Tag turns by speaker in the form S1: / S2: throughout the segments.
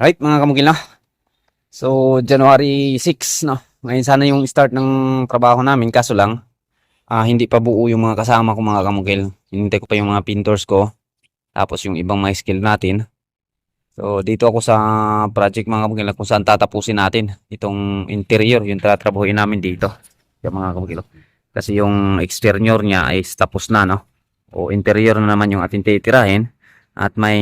S1: Right, mga kamukil no? So, January 6, no? Ngayon sana yung start ng trabaho namin, kaso lang, ah, hindi pa buo yung mga kasama ko mga kamukil. Hinintay ko pa yung mga pintors ko, tapos yung ibang mga skill natin. So, dito ako sa project mga kamukil na kung saan tatapusin natin itong interior, yung tatrabahuin namin dito. Yung mga kamukil. Kasi yung exterior niya ay tapos na, no? O interior na naman yung ating titirahin. At may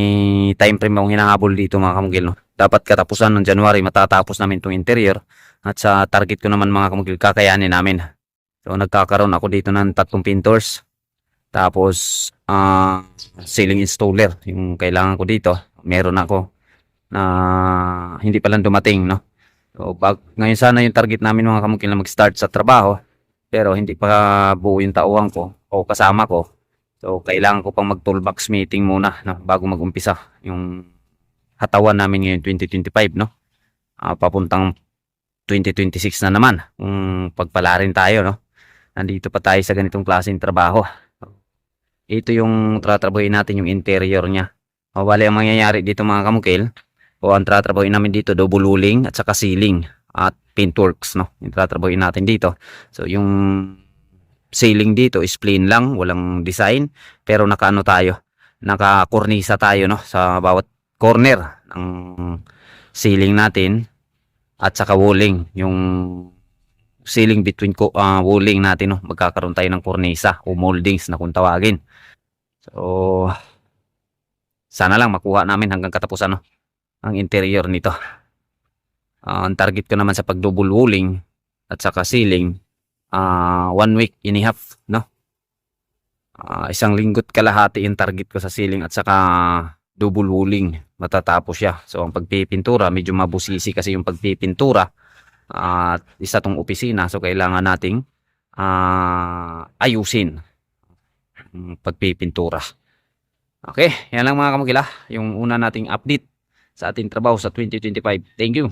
S1: time frame akong hinahabol dito mga kamugil. No? Dapat katapusan ng January matatapos namin itong interior. At sa target ko naman mga kamugil, kakayanin namin. So nagkakaroon ako dito ng tatlong pintors. Tapos ah ceiling installer. Yung kailangan ko dito. Meron ako na hindi pa lang dumating. No? So bag, ngayon sana yung target namin mga kamugil na mag-start sa trabaho. Pero hindi pa buo yung tauhan ko o kasama ko. So, kailangan ko pang mag-toolbox meeting muna no, bago mag-umpisa yung hatawan namin ngayon 2025, no? Ah, papuntang 2026 na naman. Kung pagpala rin tayo, no? Nandito pa tayo sa ganitong klaseng trabaho. Ito yung tratrabahin natin, yung interior niya. O, bali, ang mangyayari dito mga kamukil, o ang tratrabahin namin dito, double ruling at saka ceiling at paintworks, no? Yung tratrabahin natin dito. So, yung ceiling dito is plain lang, walang design, pero nakaano tayo, nakakornisa tayo no sa bawat corner ng ceiling natin at saka walling, yung ceiling between ko ah, walling natin no, magkakaroon tayo ng kornisa o moldings na kung tawagin. So sana lang makuha namin hanggang katapusan no ang interior nito. Ah, ang target ko naman sa pag-double walling at saka ceiling ah one week and a half, no? Ah, isang linggo't kalahati yung target ko sa ceiling at saka double walling matatapos siya. So ang pagpipintura, medyo mabusisi kasi yung pagpipintura at isa tong opisina so kailangan nating ah ayusin pagpipintura. Okay, yan lang mga kamagila, yung una nating update sa ating trabaho sa 2025. Thank you.